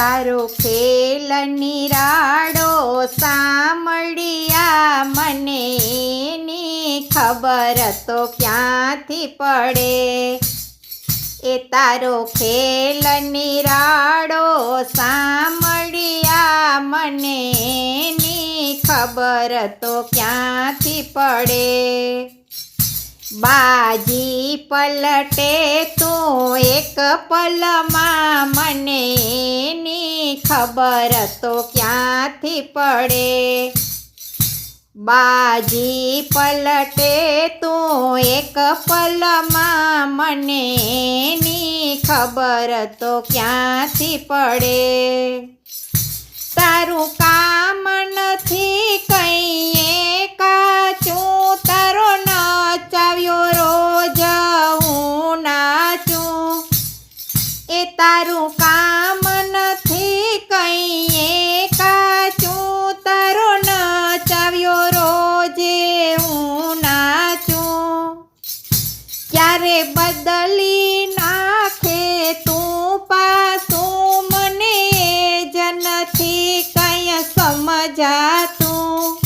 તારો ખેલ નિરાડો સાંભળ્યા મને એની ખબર તો ક્યાંથી પડે? એ તારો ખેલ નિરાડો સાંભળ્યા મને એની ખબર તો ક્યાંથી પડે? બાજી પલટે તો એક પલમાં મને એની ખબર તો ક્યાંથી પડે? બાજી પલટે તો એક પલમાં મને એની ખબર તો ક્યાંથી પડે? બદલી નાખે તું પાછું મને જ કઈ સમજાતું.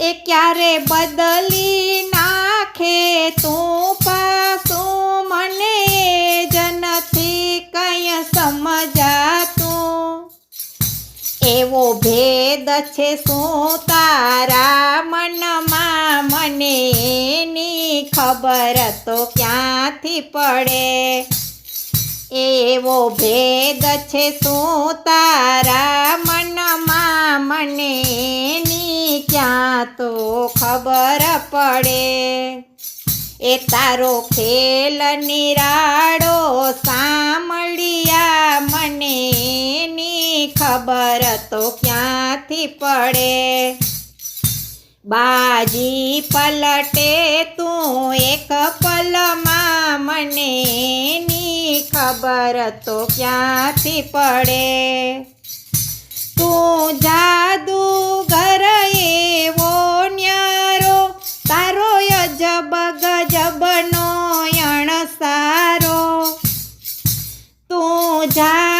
એ ક્યારે બદલી નાખે તું પાછું મને જ કઈ સમજાતું. એવો ભેદ છે શું તારા મનમાં? ખબર તો ક્યાંથી પડે? એવો ભેદ છે શું તારા મનમાં? મને ની ક્યાં તો ખબર પડે? એ તારો ખેલ નિરાડો સાંભળ્યા મને ની ખબર તો ક્યાંથી પડે? બાજી પલટે તું એક પલમાં. મને ની ખબર તો ક્યાંથી પડે? તું જાદુગર એવો ન્યારો, તારો અજબ ગજબનો યણ સારો. તું જાદુગર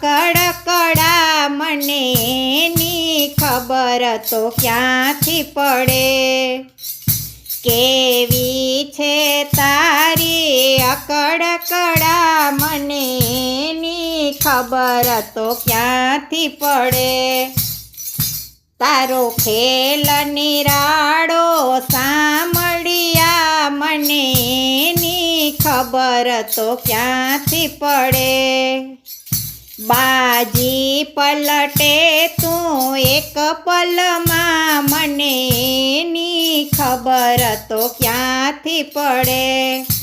તારી અકડકડા મને ની ખબર તો ક્યાંથી પડે? કેવી છે તારી અકડકડા મને ની ખબર તો ક્યાંથી પડે? તારો ખેલ નિરાડો સાંભળ્યા મને ની ખબર તો ક્યાંથી પડે? બાજી પલટે તું એક પલમાં. મને એની ખબર તો ક્યાંથી પડે?